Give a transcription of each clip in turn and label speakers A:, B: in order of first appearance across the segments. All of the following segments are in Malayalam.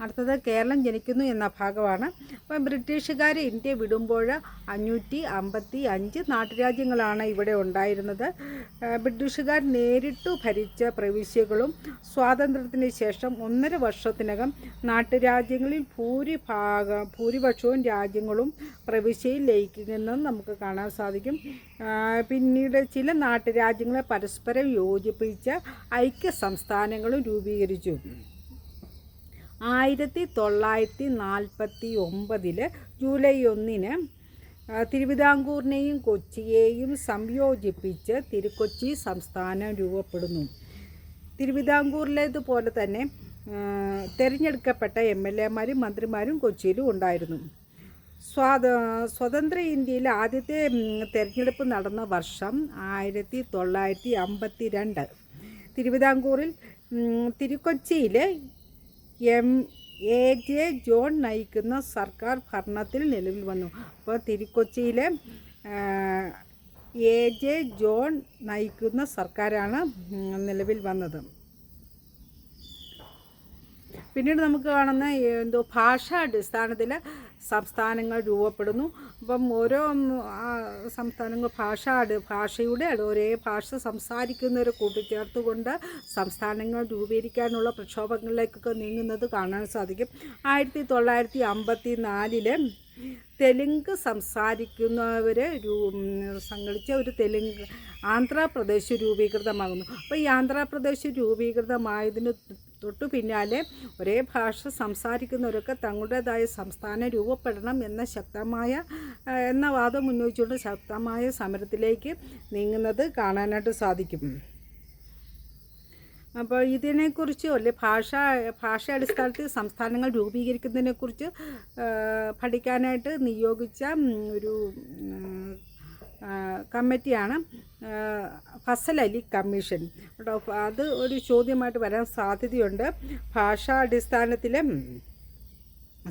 A: അടുത്തത് കേരളം ജനിക്കുന്നു എന്ന ഭാഗമാണ്. അപ്പം ബ്രിട്ടീഷുകാർ ഇന്ത്യ വിടുമ്പോൾ അഞ്ഞൂറ്റി അമ്പത്തി അഞ്ച് നാട്ടുരാജ്യങ്ങളാണ് ഇവിടെ ഉണ്ടായിരുന്നത്. ബ്രിട്ടീഷുകാർ നേരിട്ടു ഭരിച്ച പ്രവിശ്യകളും സ്വാതന്ത്ര്യത്തിന് ശേഷം ഒന്നര വർഷത്തിനകം നാട്ടുരാജ്യങ്ങളിൽ ഭൂരിഭാഗ ഭൂരിപക്ഷവും രാജ്യങ്ങളും പ്രവിശ്യയിൽ ലയിക്കുമെന്നും നമുക്ക് കാണാൻ സാധിക്കും. പിന്നീട് ചില നാട്ടുരാജ്യങ്ങളെ പരസ്പരം യോജിപ്പിച്ച ഐക്യ സംസ്ഥാനങ്ങളും രൂപീകരിച്ചു. ആയിരത്തി തൊള്ളായിരത്തി നാൽപ്പത്തി ഒമ്പതിൽ ജൂലൈ ഒന്നിന് തിരുവിതാംകൂറിനെയും കൊച്ചിയെയും സംയോജിപ്പിച്ച് തിരുക്കൊച്ചി സംസ്ഥാനം രൂപപ്പെടുന്നു. തിരുവിതാംകൂറിലേതുപോലെ തന്നെ തിരഞ്ഞെടുക്കപ്പെട്ട എം എൽ എമാരും മന്ത്രിമാരും കൊച്ചിയിലും ഉണ്ടായിരുന്നു. സ്വാത സ്വതന്ത്ര ഇന്ത്യയിൽ ആദ്യത്തെ തിരഞ്ഞെടുപ്പ് നടന്ന വർഷം ആയിരത്തി തൊള്ളായിരത്തി അമ്പത്തി രണ്ട് തിരുവിതാംകൂറിൽ തിരുക്കൊച്ചിയിൽ എം എ ജെ ജോൺ നയിക്കുന്ന സർക്കാർ ഭരണത്തിൽ നിലവിൽ വന്നു. അപ്പോൾ തിരുക്കൊച്ചിയിലെ എ ജെ ജോൺ നയിക്കുന്ന സർക്കാരാണ് നിലവിൽ വന്നത്. പിന്നീട് നമുക്ക് കാണുന്ന എന്തോ ഭാഷാ അടിസ്ഥാനത്തിൽ സംസ്ഥാനങ്ങൾ രൂപപ്പെടുന്നു. അപ്പം ഓരോ സംസ്ഥാനങ്ങൾ ഭാഷ ഭാഷയുടെ ഒരേ ഭാഷ സംസാരിക്കുന്നവരെ കൂട്ടിച്ചേർത്തുകൊണ്ട് സംസ്ഥാനങ്ങൾ രൂപീകരിക്കാനുള്ള പ്രക്ഷോഭങ്ങളിലേക്കൊക്കെ നീങ്ങുന്നത് കാണാൻ സാധിക്കും. ആയിരത്തി തൊള്ളായിരത്തി അമ്പത്തി തെലുങ്ക് സംസാരിക്കുന്നവർ സംഘടിച്ച ഒരു തെലുങ്ക് ആന്ധ്രാപ്രദേശ് രൂപീകൃതമാകുന്നു. അപ്പോൾ ഈ ആന്ധ്രാപ്രദേശ് രൂപീകൃതമായതിന് തൊട്ടു പിന്നാലെ ഒരേ ഭാഷ സംസാരിക്കുന്നവരൊക്കെ തങ്ങളുടേതായ സംസ്ഥാനം രൂപപ്പെടണം എന്ന ശക്തമായ എന്ന വാദം ഉന്നയിച്ചുകൊണ്ട് ശക്തമായ സമരത്തിലേക്ക് നീങ്ങുന്നത് കാണാനായിട്ട് സാധിക്കും. അപ്പോൾ ഇതിനെക്കുറിച്ച് അല്ലെ ഭാഷ ഭാഷ അടിസ്ഥാനത്തിൽ സംസ്ഥാനങ്ങൾ രൂപീകരിക്കുന്നതിനെക്കുറിച്ച് പഠിക്കാനായിട്ട് നിയോഗിച്ച ഒരു കമ്മിറ്റിയാണ് ഫസൽ അലി കമ്മീഷൻ. കേട്ടോ അത് ഒരു ചോദ്യമായിട്ട് വരാൻ സാധ്യതയുണ്ട്. ഭാഷാടിസ്ഥാനത്തിൽ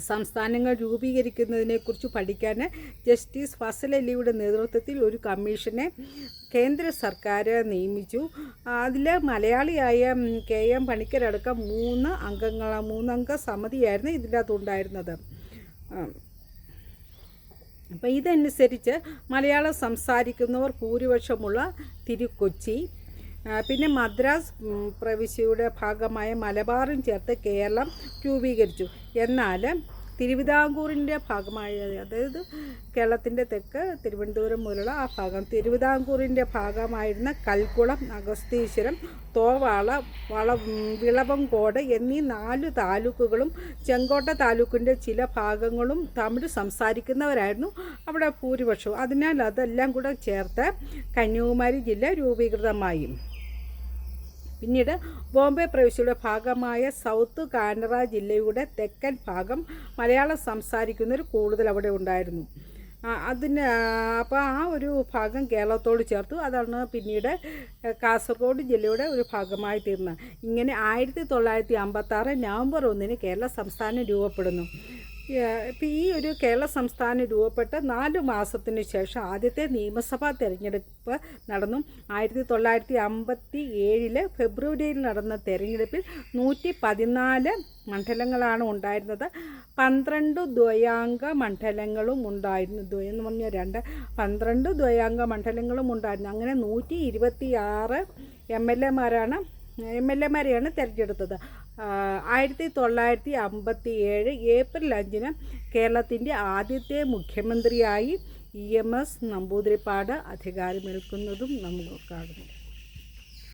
A: സംസ്ഥാനങ്ങൾ രൂപീകരിക്കുന്നതിനെക്കുറിച്ച് പഠിക്കാൻ ജസ്റ്റിസ് ഫസൽ അലിയുടെ നേതൃത്വത്തിൽ ഒരു കമ്മീഷനെ കേന്ദ്ര സർക്കാർ നിയമിച്ചു അതിൽ മലയാളിയായ കെ എം പണിക്കരടക്കം മൂന്ന് അംഗങ്ങൾ മൂന്നംഗ സമിതിയായിരുന്നു ഇതിന്റെ അകത്തുണ്ടായിരുന്നത്. അപ്പം ഇതനുസരിച്ച് മലയാളം സംസാരിക്കുന്നവർ ഭൂരിപക്ഷമുള്ള തിരുക്കൊച്ചി പിന്നെ മദ്രാസ് പ്രവിശ്യയുടെ ഭാഗമായ മലബാറും ചേർത്ത് കേരളം രൂപീകരിച്ചു. എന്നാൽ തിരുവിതാംകൂറിന്റെ ഭാഗമായ അതായത് കേരളത്തിന്റെ തെക്ക് തിരുവനന്തപുരം മുതലുള്ള ആ ഭാഗം തിരുവിതാംകൂറിന്റെ ഭാഗമായിരുന്ന കൽക്കുളം അഗസ്തീശ്വരം തോവാള വള വിളവങ്കോട് എന്നീ നാല് താലൂക്കുകളും ചെങ്കോട്ട താലൂക്കിന്റെ ചില ഭാഗങ്ങളും തമിഴ് സംസാരിക്കുന്നവരായിരുന്നു അവിടെ ഭൂരിപക്ഷവും അതിനാൽ അതെല്ലാം കൂടെ ചേർത്ത് കന്യാകുമാരി ജില്ല രൂപീകൃതമായി. പിന്നീട് ബോംബെ പ്രവിശ്യയുടെ ഭാഗമായ സൗത്ത് കാനറ ജില്ലയുടെ തെക്കൻ ഭാഗം മലയാളം സംസാരിക്കുന്നവർ കൂടുതൽ അവിടെ ഉണ്ടായിരുന്നു. അതിന് അപ്പോൾ ആ ഒരു ഭാഗം കേരളത്തോട് ചേർത്തു. അതാണ് പിന്നീട് കാസർഗോഡ് ജില്ലയുടെ ഒരു ഭാഗമായി തീർന്നത്. ഇങ്ങനെ ആയിരത്തി തൊള്ളായിരത്തി അമ്പത്താറ് നവംബർ ഒന്നിന് കേരള സംസ്ഥാനം രൂപപ്പെടുന്നു. ഇപ്പം ഈ ഒരു കേരള സംസ്ഥാനം രൂപപ്പെട്ട നാല് മാസത്തിന് ശേഷം ആദ്യത്തെ നിയമസഭാ തെരഞ്ഞെടുപ്പ് നടന്നു. ആയിരത്തി തൊള്ളായിരത്തി അമ്പത്തി ഏഴിൽ ഫെബ്രുവരിയിൽ നടന്ന തെരഞ്ഞെടുപ്പിൽ നൂറ്റി പതിനാല് മണ്ഡലങ്ങളാണ് ഉണ്ടായിരുന്നത്. പന്ത്രണ്ട് ദ്വയാംഗ മണ്ഡലങ്ങളും ഉണ്ടായിരുന്നു. ദ്വയം എന്ന് പറഞ്ഞാൽ രണ്ട്. പന്ത്രണ്ട് ദ്വയാംഗ മണ്ഡലങ്ങളും ഉണ്ടായിരുന്നു. അങ്ങനെ നൂറ്റി ഇരുപത്തി ആറ് എം എൽ എമാരാണ് എം എൽ എമാരെയാണ് തിരഞ്ഞെടുത്തത്. ആയിരത്തി തൊള്ളായിരത്തി അമ്പത്തി ഏഴ് ഏപ്രിൽ അഞ്ചിന് കേരളത്തിന്റെ ആദ്യത്തെ മുഖ്യമന്ത്രിയായി ഇ എം എസ് നമ്പൂതിരിപ്പാട് അധികാരമേൽക്കുന്നതും നമുക്ക് കാണുന്നു